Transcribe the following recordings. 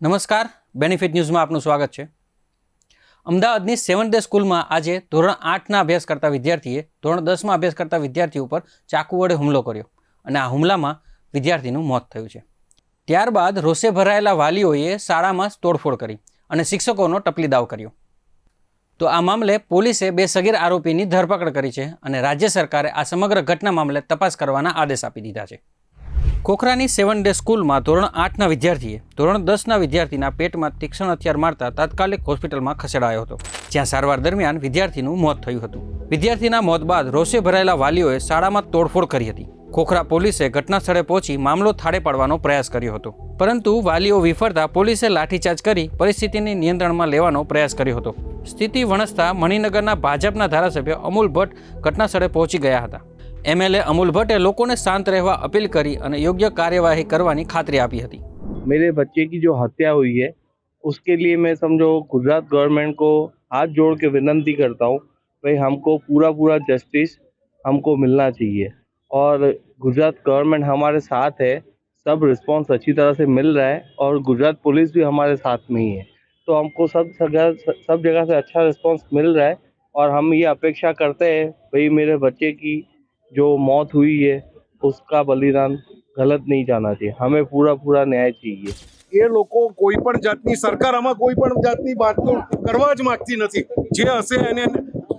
નમસ્કાર. બેનિફિટ ન્યૂઝમાં આપનું સ્વાગત છે. અમદાવાદની સેવન ડે સ્કૂલમાં આજે ધોરણ આઠના અભ્યાસ કરતા વિદ્યાર્થીએ ધોરણ દસમાં અભ્યાસ કરતા વિદ્યાર્થી ઉપર ચાકુ વડે હુમલો કર્યો અને આ હુમલામાં વિદ્યાર્થીનું મોત થયું છે. ત્યારબાદ રોષે ભરાયેલા વાલીઓએ શાળામાં તોડફોડ કરી અને શિક્ષકોનો ટપલી દાવ કર્યો. તો આ મામલે પોલીસે બે સગીર આરોપીની ધરપકડ કરી છે અને રાજ્ય સરકારે આ સમગ્ર ઘટના મામલે તપાસ કરવાના આદેશ આપી દીધા છે. ખોખરાની સેવન ડે સ્કૂલમાં ધોરણ આઠના વિદ્યાર્થીએ ધોરણ દસના વિદ્યાર્થીના પેટમાં તીક્ષ્ણ હથિયાર મારતા તાત્કાલિક હોસ્પિટલમાં ખસેડાયો હતો. જ્યાં સારવાર દરમિયાન વિદ્યાર્થીનું મોત થયું હતું. વિદ્યાર્થીના મોત બાદ રોષે ભરાયેલા વાલીઓએ શાળામાં તોડફોડ કરી હતી. ખોખરા પોલીસે ઘટના સ્થળે પહોંચી મામલો થાળે પાડવાનો પ્રયાસ કર્યો હતો. પરંતુ વાલીઓ વિફરતા પોલીસે લાઠીચાર્જ કરી પરિસ્થિતિને નિયંત્રણમાં લેવાનો પ્રયાસ કર્યો હતો. સ્થિતિ વણસતા મણિનગરના ભાજપના ધારાસભ્ય અમૂલ ભટ્ટ ઘટના સ્થળે પહોંચી ગયા હતા. એમએલએ અમૂલ ભટ્ટે લોકોને શાંત રહેવા અપીલ કરી અને યોગ્ય કાર્યવાહી કરવાની ખાતરી આપી હતી मेरे बच्चे की जो हत्या हुई है उसके लिए मैं समझो गुजरात गवर्नमेंट को हाथ जोड़ के विनती करता हूँ भाई हमको पूरा पूरा जस्टिस हमको मिलना चाहिए और गुजरात गवर्नमेंट हमारे साथ है सब रिस्पांस अच्छी तरह से मिल रहा है और गुजरात पुलिस भी हमारे साथ में ही है तो हमको सब जगह सब जगह से अच्छा रिस्पांस मिल रहा है और हम ये अपेक्षा करते हैं भाई मेरे बच्चे की जो मौत हुई है उसका बलिदान गलत नहीं जाना चाहिए हमें पूरा पूरा न्याय चाहिए એ લોકો કોઈ પણ જાતની સરકાર આમાં કોઈ પણ જાતની વાતનું કરવા જ માંગતી નથી જે હશે એને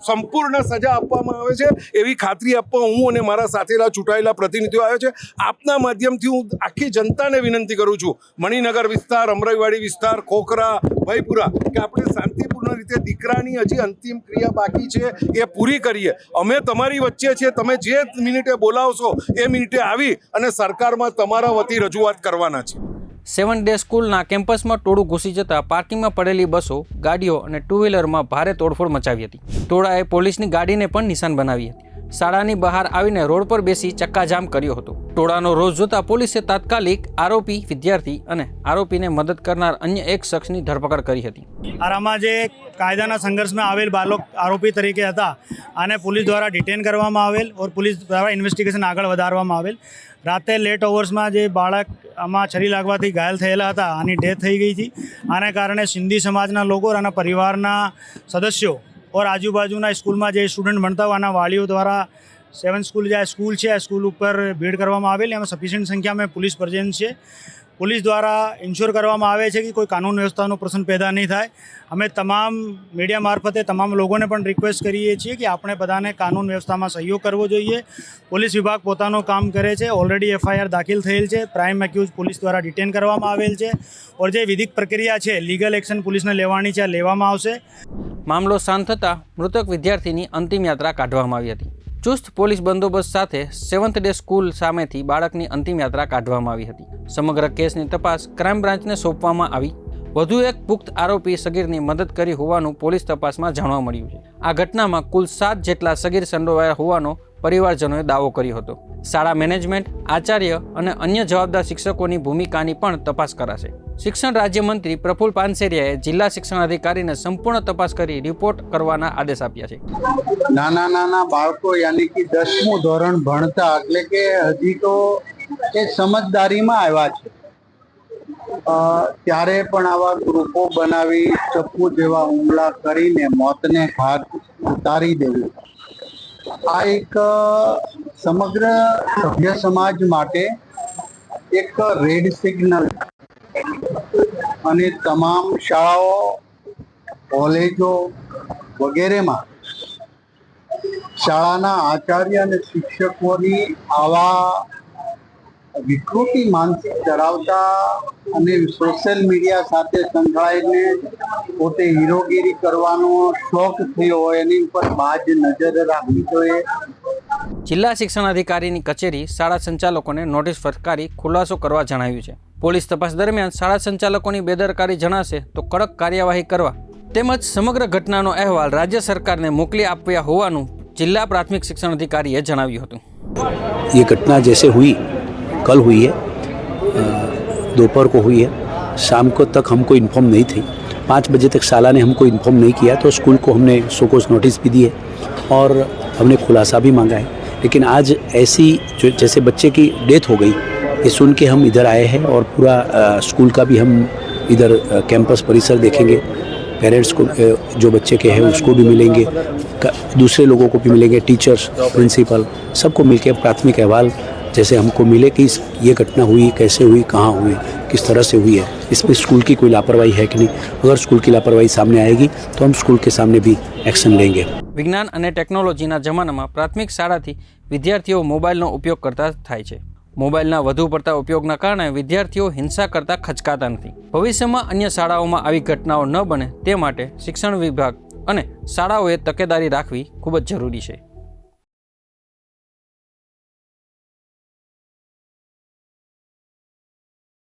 સંપૂર્ણ સજા આપવામાં આવે છે. એવી ખાતરી આપવા હું અને મારા સાથેના ચૂંટાયેલા પ્રતિનિધિઓ આવ્યો છે. આપના માધ્યમથી હું આખી જનતાને વિનંતી કરું છું. મણિનગર વિસ્તાર, અમરાઈવાડી વિસ્તાર, ખોખરા, ભયપુરા, કે આપણે શાંતિપૂર્ણ રીતે દીકરાની હજી અંતિમ ક્રિયા બાકી છે, એ પૂરી કરીએ. અમે તમારી વચ્ચે છીએ. તમે જે મિનિટે બોલાવશો, એ મિનિટે આવી અને સરકારમાં તમારા વતી રજૂઆત કરવાના છે. સેવન ડે સ્કૂલના કેમ્પસમાં ટોળું ઘૂસી જતા પાર્કિંગમાં પડેલી બસો, ગાડીઓ અને ટુ વ્હીલરમાં ભારે તોડફોડ મચાવી હતી. ટોળાએ પોલીસની ગાડીને પણ નિશાન બનાવી હતી. શાળાની બહાર આવીને રોડ પર બેસી ચક્કાજામ કર્યો હતો. ટોળાનો રોષ જોતા પોલીસે તાત્કાલિક આરોપી, વિદ્યાર્થી અને આરોપીને મદદ કરનાર અન્ય એક શખ્સની ધરપકડ કરી હતી. આરામાં જે કાયદાના સંઘર્ષમાં આવેલ બાળક આરોપી તરીકે હતા આને પોલીસ દ્વારા ડિટેન કરવામાં આવેલ ઓર પોલીસ દ્વારા ઇન્વેસ્ટિગેશન આગળ વધારવામાં આવેલ. રાતે લેટ અવર્સમાં જે બાળક આમાં છરી લાગવાથી ઘાયલ થયેલા હતા, આની ડેથ થઈ ગઈ હતી. આને કારણે સિંધી સમાજના લોકો અને પરિવારના સદસ્યો ઓર આજુબાજુના સ્કૂલમાં જે સ્ટુડન્ટ ભણતા હોય આના વાલીઓ દ્વારા સેવન સ્કૂલ જે સ્કૂલ છે આ સ્કૂલ ઉપર ભીડ કરવામાં આવેલી એમાં સફિશિયન્ટ સંખ્યામાં પોલીસ પ્રેઝન્સ છે પોલીસ દ્વારા ઇન્શ્યોર કરવામાં આવે છે કે કોઈ કાનૂન વ્યવસ્થાનો પ્રશ્ન પેદા નહીં થાય. અમે તમામ મીડિયા મારફતે તમામ લોકોને પણ રિક્વેસ્ટ કરીએ છીએ કે આપણે બધાને કાનૂન વ્યવસ્થામાં સહયોગ કરવો જોઈએ. પોલીસ વિભાગ પોતાનું કામ કરે છે. ઓલરેડી એફઆઈઆર દાખલ થયેલ છે. પ્રાઇમ એક્યુઝ પોલીસ દ્વારા ડિટેન કરવામાં આવેલ છે. ઓર જે વિધિક પ્રક્રિયા છે લીગલ એક્શન પોલીસને લેવાની છે લેવામાં આવશે. મામલો શાંત થતાં મૃતક વિદ્યાર્થીની અંતિમ યાત્રા કાઢવામાં આવી હતી. ચુસ્ત પોલીસ બંદોબસ્ત સાથે સેવન્થ ડે સ્કૂલ સામેથી બાળકની અંતિમ યાત્રા કાઢવામાં આવી હતી. સમગ્ર કેસની તપાસ ક્રાઇમ બ્રાન્ચને સોંપવામાં આવી. વધુ એક પુખ્ત આરોપી સગીરની મદદ કરી હોવાનું પોલીસ તપાસમાં જાણવા મળ્યું છે. આ ઘટનામાં કુલ સાત જેટલા સગીર સંડોવાયા હોવાનો પરિવારજનોએ દાવો કર્યો હતો. શાળા મેનેજમેન્ટ, આચાર્ય અને અન્ય જવાબદાર શિક્ષકોની ભૂમિકાની પણ તપાસ કરાશે. શિક્ષણ રાજ્યમંત્રી પ્રફુલ પાનસેરિયાએ જિલ્લા શિક્ષણ અધિકારીને સંપૂર્ણ તપાસ કરી રિપોર્ટ કરવાના આદેશ આપ્યા છે. નાના નાના બાળકો યાની કે દસમું ધોરણ ભણતા એટલે કે હજી તો એ સમજદારીમાં આવ્યા છે. ત્યારે પણ આવા ગ્રુપો બનાવી, ચપ્પુ જેવા હુમલા કરીને મોતને ઘાટ ઉતારી દેવું. આ એક સમગ્ર સભ્ય સમાજ માટે એક રેડ સિગ્નલ અને તમામ શાળાઓ, કોલેજો વગેરેમાં શાળાના આચાર્ય અને શિક્ષકોની આવા વિકૃતિ માનસિક ધરાવતા અને સોશિયલ મીડિયા સાથે સંકળાઈને પોતે હીરોગીરી કરવાનો શોખ થયો હોય એની ઉપર બાજ નજર રાખવી જોઈએ જિલ્લા શિક્ષણ અધિકારીની કચેરી શાળા સંચાલકોને નોટિસ ફટકારી ખુલાસો કરવા જણાવ્યું છે પોલીસ તપાસ દરમિયાન શાળા સંચાલકોની બેદરકારી જણાશે તો કડક કાર્યવાહી કરવા તેમજ સમગ્ર ઘટનાનો અહેવાલ રાજ્ય સરકારને મોકલી આપ્યા હોવાનું જિલ્લા પ્રાથમિક શિક્ષણ અધિકારીએ જણાવ્યું હતું ये घटना जैसे हुई कल हुई है अ, दोपहर को हुई है। शाम को तक हमको इन्फॉर्म नहीं थी। पाँच बजे तक साला ने हमको इन्फॉर्म नहीं किया तो स्कूल को हमने सोकोस नोटिस भी दिए और हमने खुलासा भी मांगा है। लेकिन आज ऐसी जो, जैसे बच्चे की डेथ हो गई, ये सुन के हम इधर आए हैं और पूरा स्कूल का भी हम इधर कैंपस परिसर देखेंगे। पेरेंट्स को जो बच्चे के हैं उसको भी मिलेंगे। दूसरे लोगों को भी मिलेंगे टीचर्स प्रिंसिपल सबको मिलकर प्राथमिक अहवाल जैसे हमको मिले कि इस ये घटना हुई कैसे हुई कहाँ हुई किस तरह से हुई है इसमें स्कूल की कोई लापरवाही है कि नहीं अगर स्कूल की लापरवाही सामने आएगी तो हम स्कूल के सामने भी एक्शन लेंगे વિજ્ઞાન અને ટેકનોલોજીના જમાનામાં પ્રાથમિક શાળાથી વિદ્યાર્થીઓ મોબાઈલનો ઉપયોગ કરતા થાય છે મોબાઈલના વધુ પડતા ઉપયોગના કારણે વિદ્યાર્થીઓ હિંસા કરતા ખચકાતા નથી ભવિષ્યમાં અન્ય શાળાઓમાં આવી ઘટનાઓ ન બને તે માટે શિક્ષણ વિભાગ અને શાળાઓએ તકેદારી રાખવી ખૂબ જ જરૂરી છે